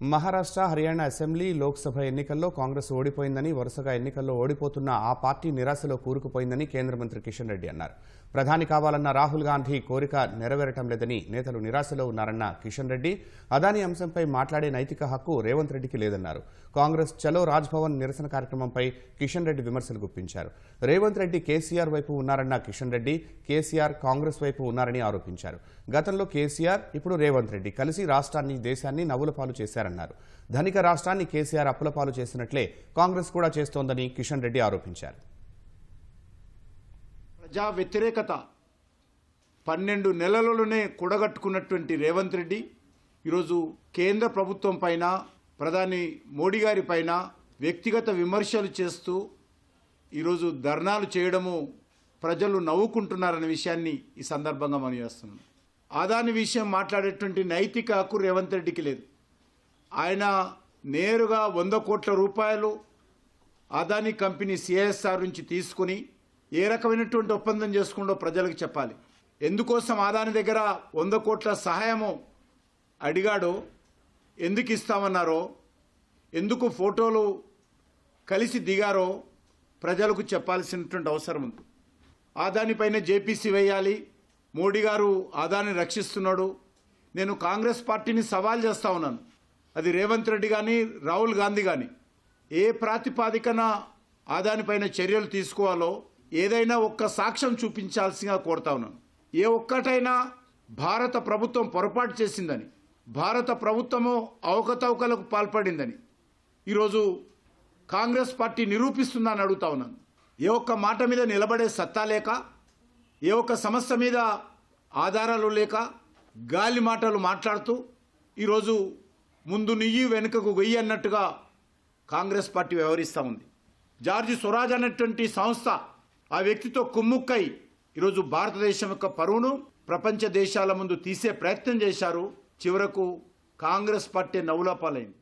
Maharashtra Haryana assembly Lok Sabha ఎన్నికల్లో కాంగ్రెస్ ఓడిపోయిందని వరుసగా ఎన్నికల్లో ఓడిపోతున్న ఆ పార్టీ నిరాశలో కూరుకుపోయిందని కేంద్ర మంత్రి కిషన్ రెడ్డి అన్నారు. ప్రధాని కావాలన్న రాహుల్ గాంధీ కోరిక నెరవేరటం లేదని నేతలు నిరాశలో ఉన్నారన్న కిషన్ రెడ్డి అదాని అంశంపై మాట్లాడే నైతిక హక్కు రేవంత్ రెడ్డికి లేదన్నారు. కాంగ్రెస్ చలో రాజ్భవన్ నిరసన కార్యక్రమంపై కిషన్ రెడ్డి విమర్శలు గుప్పించారు. రేవంత్ రెడ్డి కేసీఆర్ వైపు ఉన్నారన్న కిషన్ రెడ్డి కేసీఆర్ కాంగ్రెస్ వైపు ఉన్నారని ఆరోపించారు. గతంలో కేసీఆర్ ఇప్పుడు రేవంత్ రెడ్డి కలిసి రాష్ట్రాన్ని దేశాన్ని నవ్వుల పాలు చేశారన్నారు. ధనిక రాష్ట్రాన్ని కేసీఆర్ అప్పుల పాలు చేసినట్లే కాంగ్రెస్ కూడా చేస్తోందని కిషన్ రెడ్డి ఆరోపించారు. ప్రజా వ్యతిరేకత పన్నెండు నెలలలోనే కూడగట్టుకున్నటువంటి రేవంత్ రెడ్డి ఈరోజు కేంద్ర ప్రభుత్వం పైన ప్రధాని మోడీ గారి పైన వ్యక్తిగత విమర్శలు చేస్తూ ఈరోజు ధర్నాలు చేయడము ప్రజలు నవ్వుకుంటున్నారనే విషయాన్ని ఈ సందర్భంగా మనం చేస్తున్నాం. ఆదాని విషయం మాట్లాడేటువంటి నైతిక హక్కు రేవంత్ రెడ్డికి లేదు. ఆయన నేరుగా వంద కోట్ల రూపాయలు అదానీ కంపెనీ సిఎస్ఆర్ నుంచి తీసుకుని ఏ రకమైనటువంటి ఒప్పందం చేసుకుంటో ప్రజలకు చెప్పాలి. ఎందుకోసం అదాని దగ్గర వంద కోట్ల సహాయము అడిగాడో ఎందుకు ఇస్తామన్నారో ఎందుకు ఫోటోలు కలిసి దిగారో ప్రజలకు చెప్పాల్సినటువంటి అవసరం ఉంది. ఆదానిపైన జేపీసీ వేయాలి. మోడీ గారు ఆదాని రక్షిస్తున్నాడు. నేను కాంగ్రెస్ పార్టీని సవాల్ చేస్తా ఉన్నాను. అది రేవంత్ రెడ్డి కానీ రాహుల్ గాంధీ కానీ ఏ ప్రాతిపాదికన ఆదానిపైన చర్యలు తీసుకోవాలో ఏదైనా ఒక్క సాక్ష్యం చూపించాల్సిందిగా కోరుతా ఉన్నాను. ఏ ఒక్కటైనా భారత ప్రభుత్వం పొరపాటు చేసిందని భారత ప్రభుత్వము అవకతవకలకు పాల్పడిందని ఈరోజు కాంగ్రెస్ పార్టీ నిరూపిస్తుందని అడుగుతా ఉన్నాను. ఏ ఒక్క మాట మీద నిలబడే సత్తా లేక ఏ ఒక్క సమస్య మీద ఆధారాలు లేక గాలి మాటలు మాట్లాడుతూ ఈరోజు ముందు నెయ్యి వెనుకకు వెయ్యి అన్నట్టుగా కాంగ్రెస్ పార్టీ వ్యవహరిస్తూ ఉంది. జార్జి స్వరాజ్ అనేటువంటి సంస్థ ఆ వ్యక్తితో కుమ్ముక్కై ఈరోజు భారతదేశం యొక్క పరువును ప్రపంచ దేశాల ముందు తీసే ప్రయత్నం చేశారు. చివరకు కాంగ్రెస్ పార్టీ నవలోపాలైంది